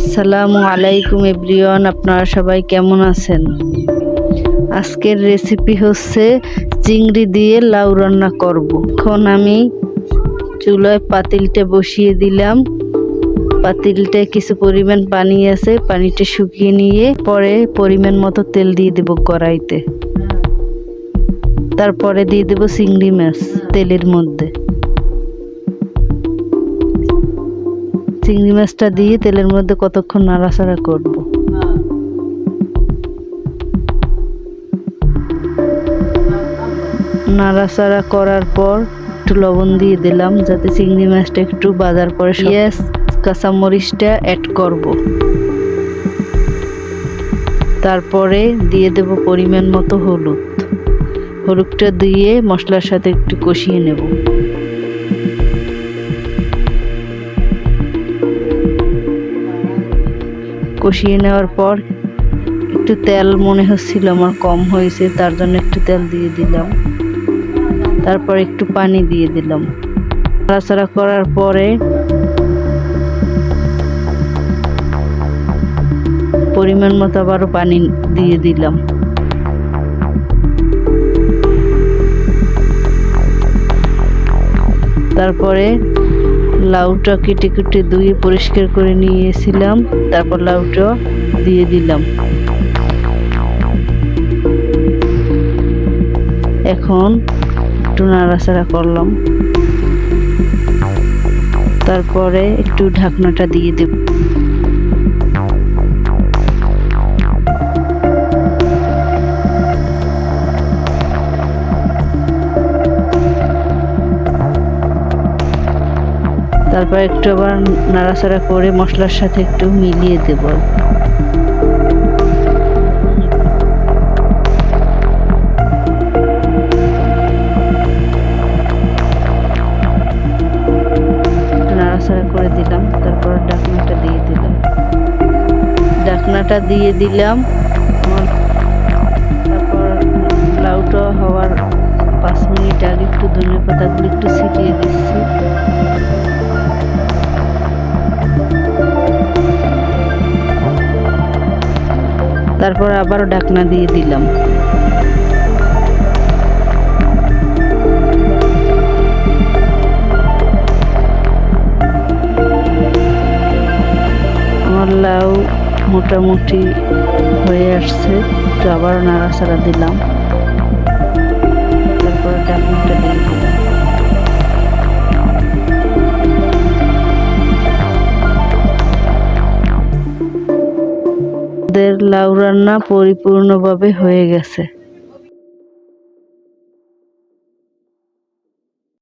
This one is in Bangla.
আসসালামু আলাইকুম এভরিওয়ান, আপনারা সবাই কেমন আছেন? আজকের রেসিপি হচ্ছে চিংড়ি দিয়ে লাউ রান্না করব। এখন আমি চুলায় পাতিলটা বসিয়ে দিলাম। পাতিলটায় কিছু পরিমাণ পানি আছে, পানিটা শুকিয়ে নিয়ে পরে পরিমাণ মতো তেল দিয়ে দেব কড়াইতে। তারপরে দিয়ে দেব চিংড়ি মাছ তেলের মধ্যে। চিংড়ি মাছটা দিয়ে তেলের মধ্যে কতক্ষণ নাড়াচাড়া করব? নাড়াচাড়া করার পর একটু লবণ দিয়ে দিলাম যাতে চিংড়ি মাছটা একটু বাজার পরে পেঁয়াজ কাঁচামরিচটা অ্যাড করব। তারপরে দিয়ে দেব পরিমাণ মতো হলুদ। হলুদটা দিয়ে মশলার সাথে একটু কষিয়ে নেব। কষিয়ে নেওয়ার পর একটু তেল মনে হচ্ছিল আমার কম হয়েছে, তার জন্য একটু তেল দিয়ে দিলাম। তারপর একটু পানি দিয়ে দিলাম। নাড়াচাড়া করার পরে পরিমাণ মতো আবারও পানি দিয়ে দিলাম। তারপরে লাউটা কেটে কেটে ধুয়ে পরিষ্কার করে নিয়েছিলাম, তারপর লাউটা দিয়ে দিলাম। এখন একটু নাড়াচাড়া করলাম। তারপরে একটু ঢাকনাটা দিয়ে দেব। তারপর একটু আবার নাড়াচাড়া করে মশলার সাথে একটু মিলিয়ে দেব। নাড়াচাড়া করে দিলাম, তারপর ডাকনাটা দিয়ে দিলাম। ডাকনাটা দিয়ে দিলাম তারপর লাউটা হওয়ার পাঁচ মিনিট আগে একটু ধনে পাতাগুলো একটু ছিটিয়ে দিচ্ছি। তারপর আবারও ডাকনা দিয়ে দিলাম। আমার লাউ মোটামুটি হয়ে আসছে তো আবারও নাড়াচাড়া দিলাম। আমাদের লাউ রান্না পরিপূর্ণভাবে হয়ে গেছে।